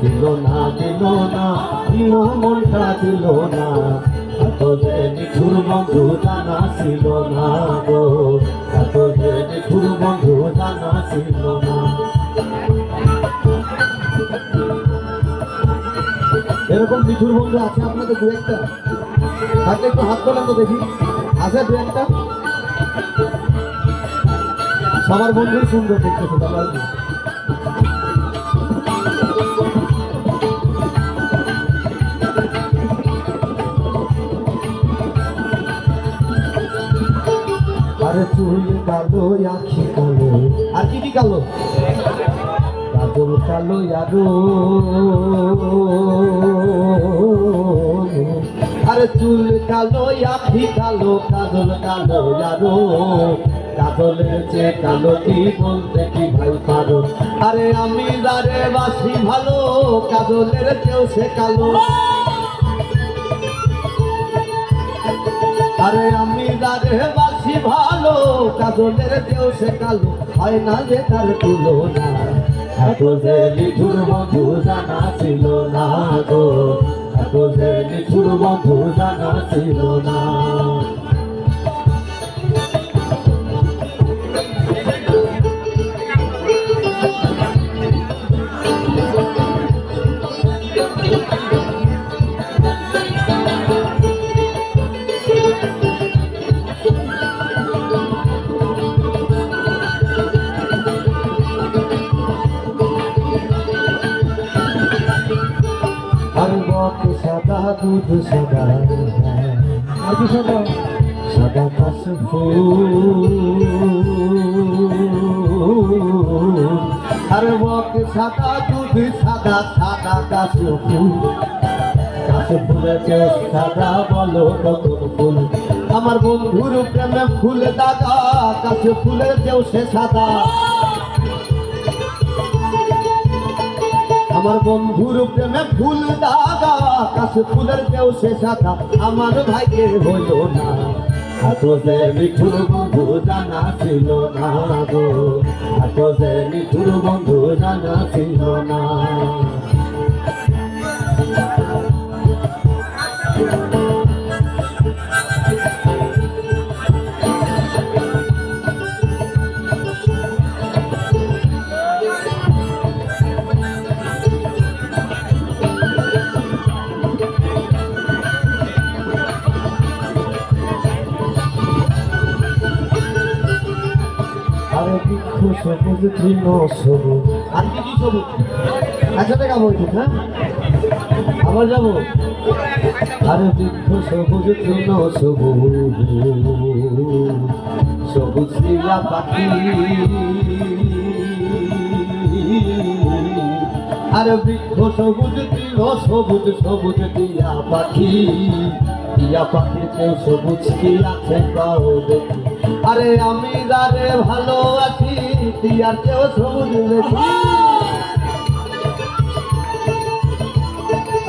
দিল না দিল না, দিল মনটা দিল না। এত বন্ধু জানা ছিল না গো। এত বন্ধু জানা ছিল না। এরকম নিঠুর বন্ধু আছে আপনাদের দু একটা? তাকে একটু হাত তোলেন তো দেখি। আছে দু একটা? সবার বন্ধুই সুন্দর দেখতেছে তাহলে চুল কালো আখি কালো। আর কি কি কালো? কাজল কালো আরও আরে চুল কালো আখি কালো, কাজল কালো আরও কাজলের যে কালো কি বলতে কি ভাই পারো? আরে আমি যারে বাসি ভালো, কাজলের কেউ সে কালো। আরে আমি যারে বাসি ভালো, কাজলের দেও সে কালো। হয় না যে তার তুলনা এত যে নিঠুর বন্ধু জানা ছিল না গো। এত যে নিঠুর বন্ধু জানা ছিল না। সাদা সাদা কাশ আর বক সাদা দুধ সাদা সাদা কাশ ফুল কাশ ফুলেছে সাদা বলো নতুন ফুল আমার বন্ধুর প্রেমে ফুল দাদা কাশ কেউ সে সাদা। আমার বন্ধুর প্রেমে ফুল দাদা কাছে ফুলের কেউ সে সাদা, আমার ভাইকে হইল না। যে মিঠুর বন্ধু জানা ছিল না গো। যে মিঠুর বন্ধু জানা ছিল না। বৃক্ষ সবুজ তৃণ সবুজ আর কি কি সবুজ একসাথে গাবো একটু হ্যাঁ আবার যাব আরে বৃক্ষ সবুজ তৃণ সবুজ সবুজ নীলা পাখি আরে বৃক্ষ সবুজ তৃণ সবুজ সবুজ দিয়া পাখি দিয়া পাখিতে সবুজ কি আছে কাও দেখি আরে আমি যারে ভালো আছি তিয়ার চেয়েও সবুজ বেশি।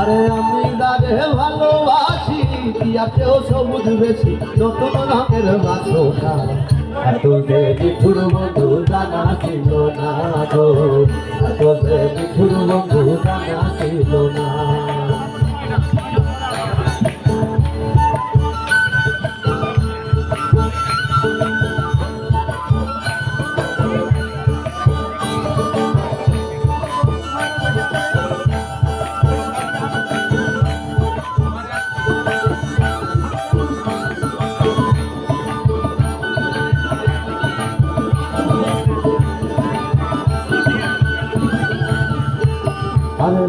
আরে আমি যারে ভালোবাসি তিয়ার চেয়েও সবুজ বেশি। নতুন রঙের বাসনা এত মিঠুর বন্ধু জানা ছিল না গো। এত মিঠুর বন্ধু জানা ছিল না।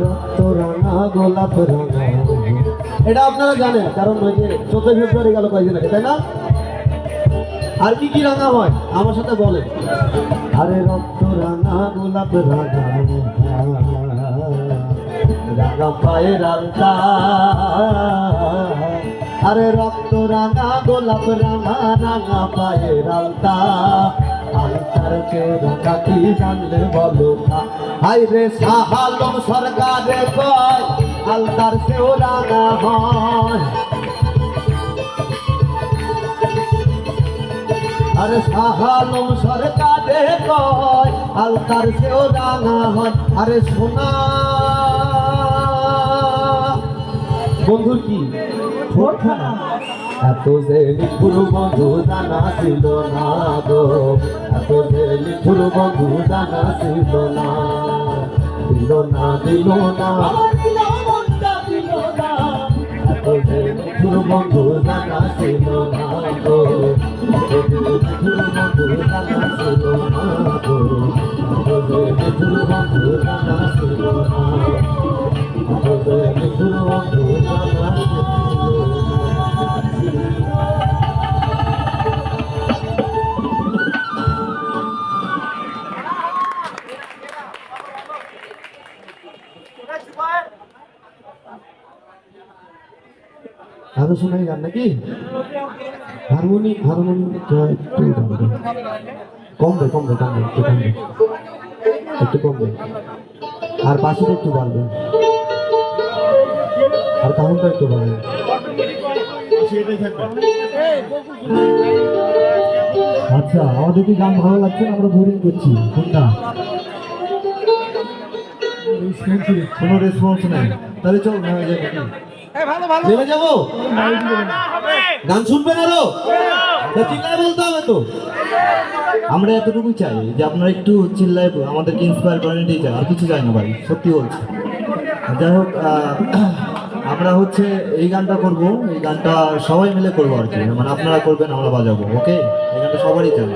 রক্ত রাঙা গোলাপ রাঙা এটা আপনারা জানেন, কারণ ওই যে চোদ্দই ফেব্রুয়ারি গেল কয়েকদিন আগে, তাই না? আর কি কি রাঙা হয়? আমার সাথে বলেন। আরে রক্ত রাঙা, গোলাপ রাঙা রাঙা পায়ের আলতা আরে রক্ত রাঙা, গোলাপ রাঙা রাঙা পায়ের আলতা তার কেউ ডাকাতি জানলে বলো না? আইরে সাহালম সরকারে কয় আলতার কেউ রানা হয়। আর সাহালম সরকারে কয় আলতার কেউ রানা হয়। আরে সোনা বন্ধুর কি? ঠোঁটখানা এত যে নিঠুর বন্ধু জানা ছিল না গো। এত যে নিঠুর বন্ধু জানা ছিল না। দিল না দিল না। এত যে নিঠুর বন্ধু জানা ছিল না গো। এত যে নিঠুর বন্ধু জানা ছিল না গো। এত যে নিঠুর বন্ধু জানা ছিল না। এত যে নিঠুর বন্ধু জানা ছিল না আরও শোনাই গান নাকি? হারমোনি হারমোনি কমবে কমবে কমবে একটু কমবে একটু কমবে আর পাশেটা একটু বাড়বে। আর কাউন্টটা একটু বাড়বে। আচ্ছা আমাদের কি গান ভালো লাগছে না? আমরা বোরিং করছি কোনটা? কোনো রেসপন্স নাই। তাহলে চল না যায় নাকি নেমে যাব? গান শুনবেন আরও? চিল্লায় বলতে হবে তো। আমরা এতটুকুই চাই যে আপনারা একটু চিল্লায় আমাদেরকে ইন্সপায়ার করেন এটাই চাই। আর কিছু চাই না ভাই সত্যি বলছি। যাই হোক আমরা হচ্ছে এই গানটা করব। এই গানটা সবাই মিলে করব আর কি। মানে আপনারা করবেন আমরা বাজাবো ওকে? এই গানটা সবারই চাই।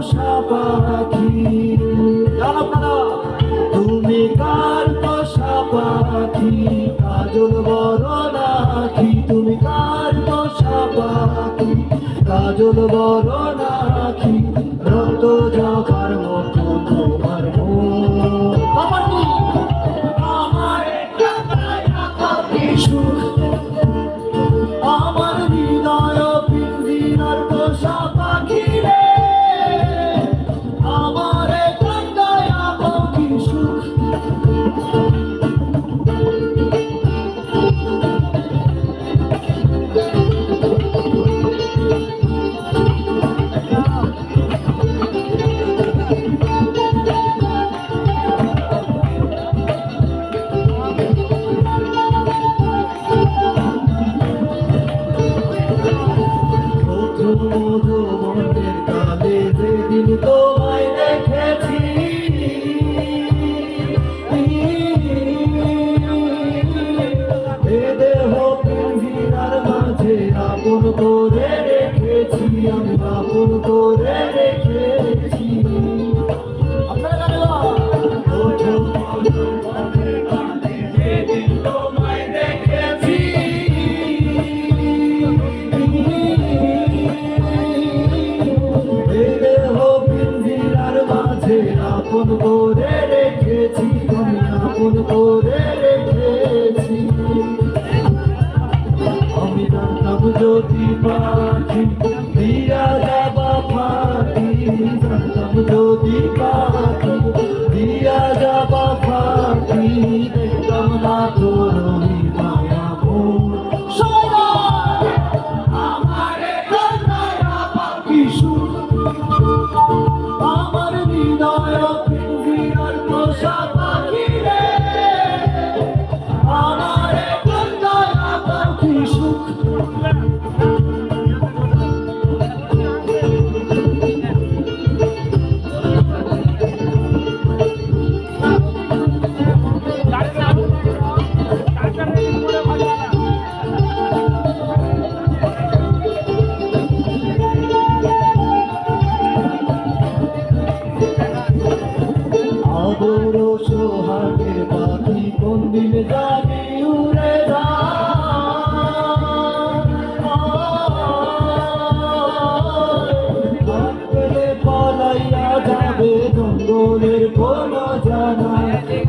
পোষা পাখি। তুমি কার পোষা পাখি? কাজল বড় রাখি তুমি কার পোষা পাখি? কাজল বড় রাখি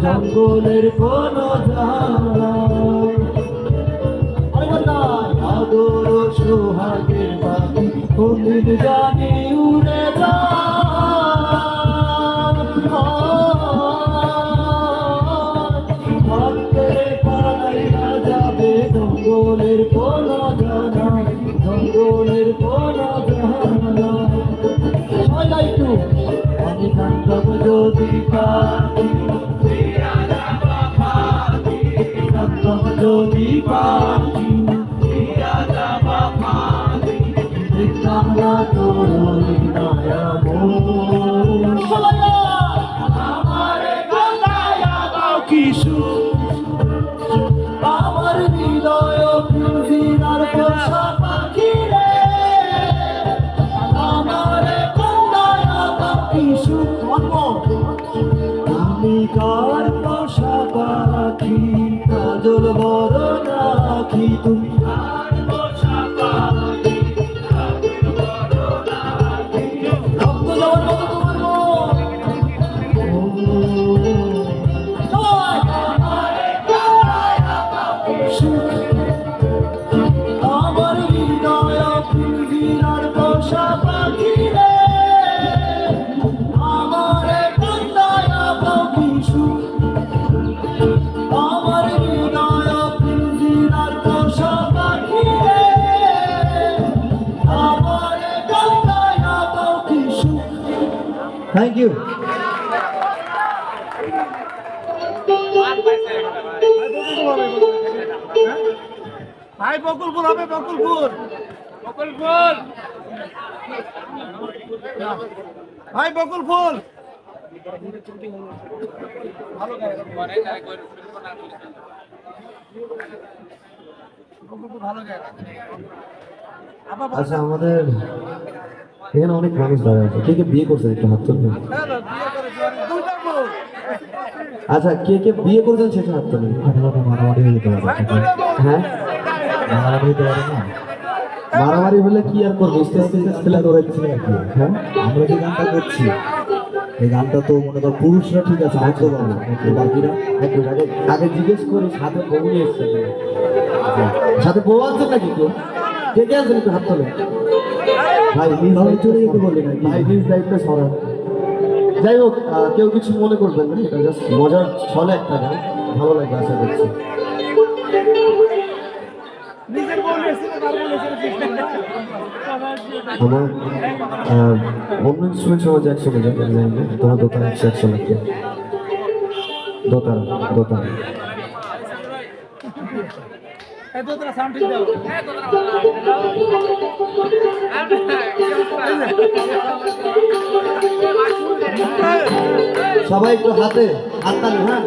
জঙ্গলের কোন জানা আদর সোহাগের জানি উড়ে যাবে আমি কান্তব যদি পাখি কান্তব যদি পাখি বকুলপুর হবে বকুলপুর। বকুলপুর। ভাই বকুলপুর। আচ্ছা আমাদের এখানে অনেক মানুষ দাঁড়ায় আছে। কে কে বিয়ে একটু হাত করেছে বউ। আচ্ছা কে কে বিয়ে করছেন সেটা হাত হয়ে? মারামারি পারে না মারামারি হলে কি আর করব স্টেজ স্টেজ খেলে দৌড়াইতেছি নাকি হ্যাঁ আমরা যে গানটা করছি এই গানটা তো মনে কর পুরুষরা ঠিক আছে বুঝতে পারবে বাকিরা একটু আগে আগে জিজ্ঞেস করি সাথে বউ নিয়ে এসছে কিনা। সাথে বউ আনছেন নাকি কেউ কে কে একটু হাত তোলেন ভাই নিজ দায়িত্ব যেতে সরান। বললি নাকি? ভাই নিজ দায়িত্ব সরান যাই হোক কেউ কিছু মনে করবেন না এটা জাস্ট মজার ছলে একটা গান ভালো লাগবে আশা করছি আমার অন্য ইনস্ট্রুমেন্ট সমাজে একসঙ্গে তোমার দোকান একশো একশো দোতারা দোতারা। সবাই একটু হাতে হাততালি হ্যাঁ?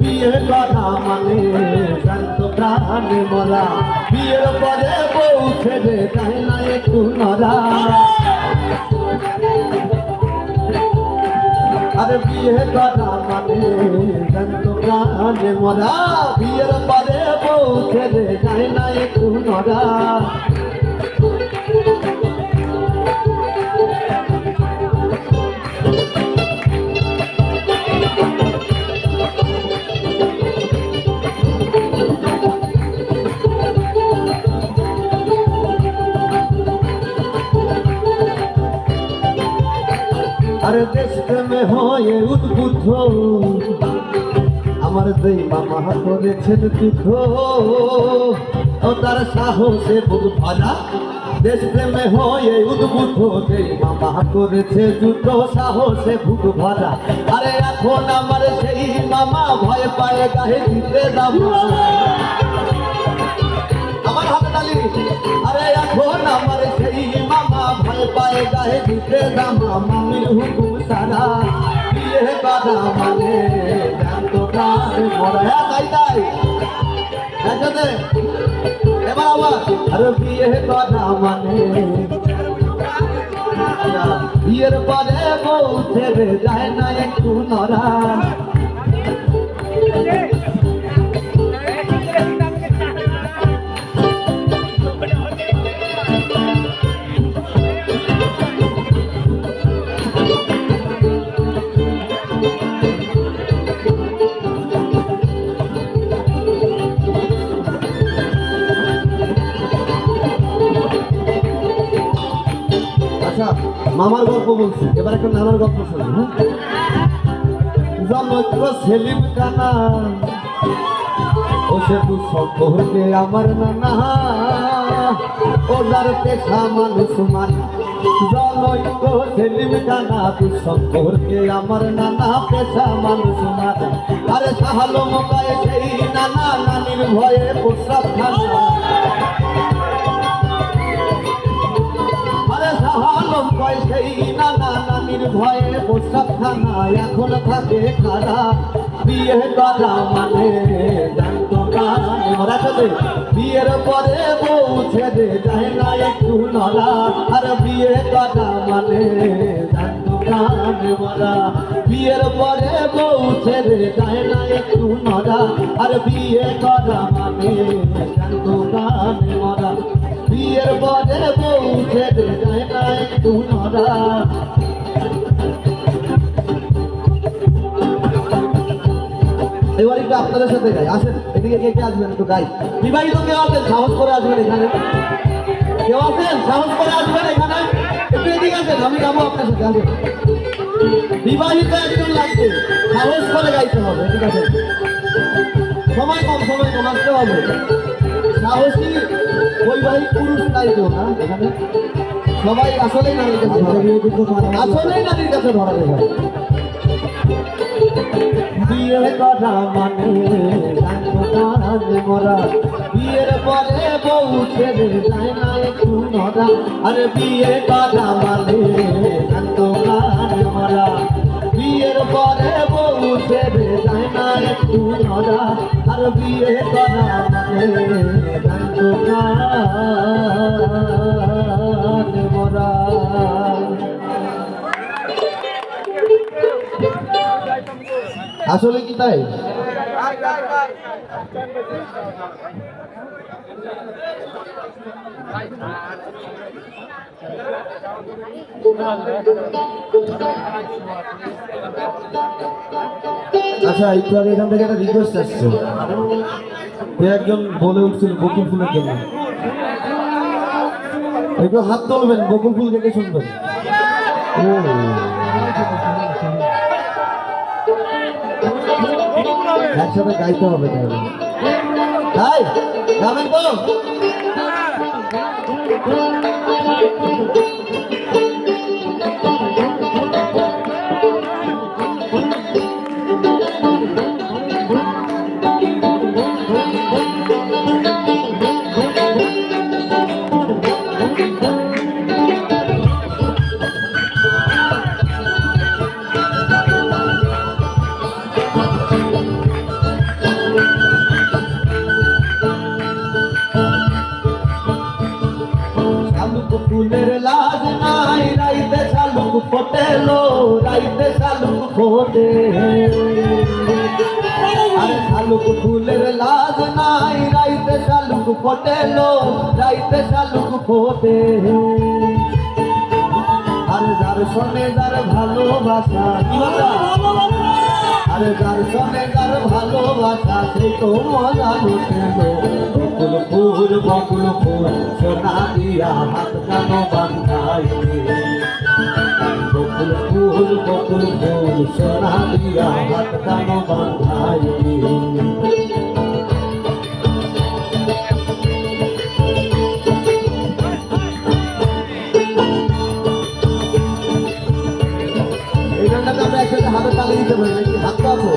বিয়ে করা মানে শান্ত প্রাণে মরা। বিয়ের পরে বউ ছেড়ে যায় না একটু নরা আরে বিয়ে করা মানে শান্ত প্রাণে মরা। বিয়ের পরে বউ ছেড়ে যায় না একটু নরা হয়ে উদ্বুদ্ধ। আমার দেই মামা করেছেন দুঃখ ও তার সাহসে বুক ভরা। দেশ প্রেমে হয়ে উদ্বুদ্ধ দেই মামা করেছে যুদ্ধ, সাহসে বুক ভরা। আরে এখন আমার সেই মামা ভয় পায়, গায়ে দিতে দাম আমার হাতে তালি আরে এখন আমার সেই মামা ভয় পায়, গায়ে দিতে দামা মামির হুকুম সারা বিয়ে বাধা মানে জানত প্রাণ। মরা হ্যাঁ তাই তাই। একসাথে এবার আবার। আরে বিয়ে বাধা মানে বিয়ের পরে বউ ছেড়ে যায় না একটু নরা বলছি, এবার একটা নানার গল্প শুনি জনৈক সেলিম কানা, ও সে তু সম্পর্কে আমার নানা, ও যার পেশা মানুষ মানা। জনৈক সেলিম কানা, তু সম্পর্কে আমার নানা, পেশা মানুষ মানা। আরে সাহালো মোকায় সেই নানা, নানির ভয়ে প্রস্রাব খানা। এখন থাকে খারা বিয়ে করা? মানে বিয়ের পরে বউ ছেড়ে যায় না একটু নরা আর বিয়ে করা? মানে বিয়ের পরে বউ ছেড়ে যায় না একটু নরা আর বিয়ে করা মানে জানতো কানে মরা বিয়ের পরে বউ ছেড়ে যায় না একটু নরা এবার একটু আপনাদের সাথে গাই আসেন, এদিকে কে কে আসবেন একটু গাই। বিবাহিত কেউ আছেন? সাহস করে আসবেন এখানে। কেউ আছেন? সাহস করে আসবেন এখানে। একটু এদিকে আসেন, আমি যাব আপনার সাথে, আসেন। বিবাহিত একজন লাগবে। সাহস করে গাইতে হবে, ঠিক আছে? সময় কম সময় কম, আসতে হবে। সাহসী বৈবাহিক পুরুষ নাই কেউ, না? এখানে? সবাই আসলেই নারীর কাছে আসলেই নারীর কাছে ধরা দেবে। বিয়ে করা মানে জানতে মরা। বিয়ের পরে বউ ছেড়ে যায় না একটু নরা আরে বিয়ে করা মানে জানতো মরা। বিয়ের পরে বউ ছেড়ে যায় না একটু নরা আর বিয়ে করা মানে আসলে কি তাই? আচ্ছা একটু আগে এখান থেকে একটা রিকোয়েস্ট আসছে। একজন বলে উঠছিল বকুল ফুলের জন্য? একটু হাত তুলবেন, বকুল ফুল কেটে শুনবেন? একসাথে গাইতে হবে তাহলে। তাই গাবেন তো। শালুক ফোটে আরে শালুক ফুলের লাজ নাই, রাইতে শালুক ফোটেলো, রাইতে শালুক ফোটে। আর যার সনে যার ভালোবাসা? আরে যার সনে যার ভালোবাসা, সে তো মজা লুটে বকুল ফুল বকুল ফুল, সোনা দিয়া হাত কানো বান্ধাই বকুল ফুল বকুল ফুল, সোনা দিয়া হাত কানো একসাথে হাতে তালে দিতে পারি, নাকি হাত তো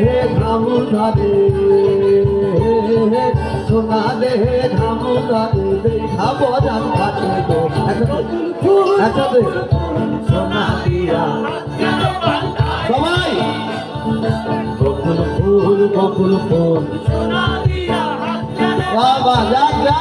দেহে ঘামু ধরে সোনা দেহে ঘামু ধরে দেখা বজান কাটে তো একসাথে সোনা দিয়া। সবাই! বকুল ফুল বকুল ফুল। বাবা যা যা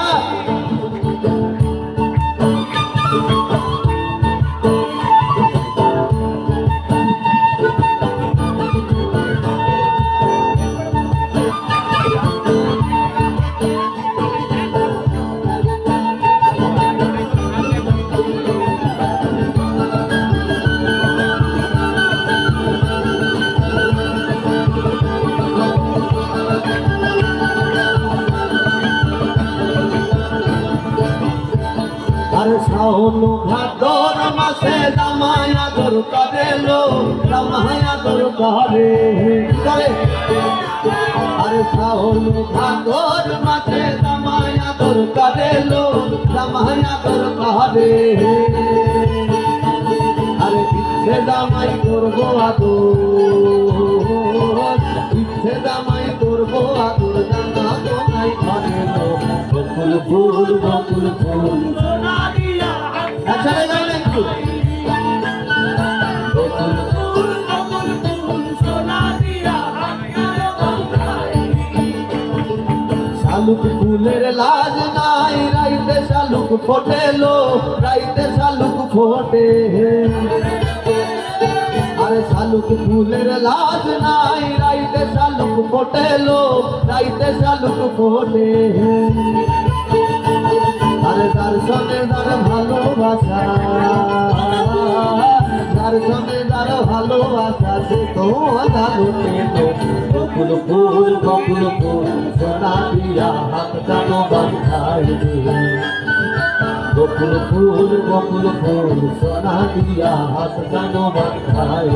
করে লো রামায়া দর করে করে আর শাওন ভাদর মাসে রামায়া দর করে লো রামায়া দর করে আরে ইচ্ছে দামাই করব আদর। ইচ্ছে দামাই করব আদর জানা তো নাই ঘরে লো বকুল ফুল বকুল ফুল। আচ্ছা একটু। ফুলের লাজ নাই, রাইতে শালুক ফোটেলো রাইতে শালুক ফোটে। আরে শালুক ফুলের লাজ নাই, রাইতে শালুক ফোটেলো রাইতে শালুক ফোটে। আরে সঙ্গে তার ভালোবাসা। তার সঙ্গে তার ভালোবাসা সে তো জানো বকুল ফুল বকুল ফুল সোনা দিয়া হাত জানো বান্ধাই বকুল ফুল বকুল ফুল সোনা দিয়া হাত জানো বান্ধাই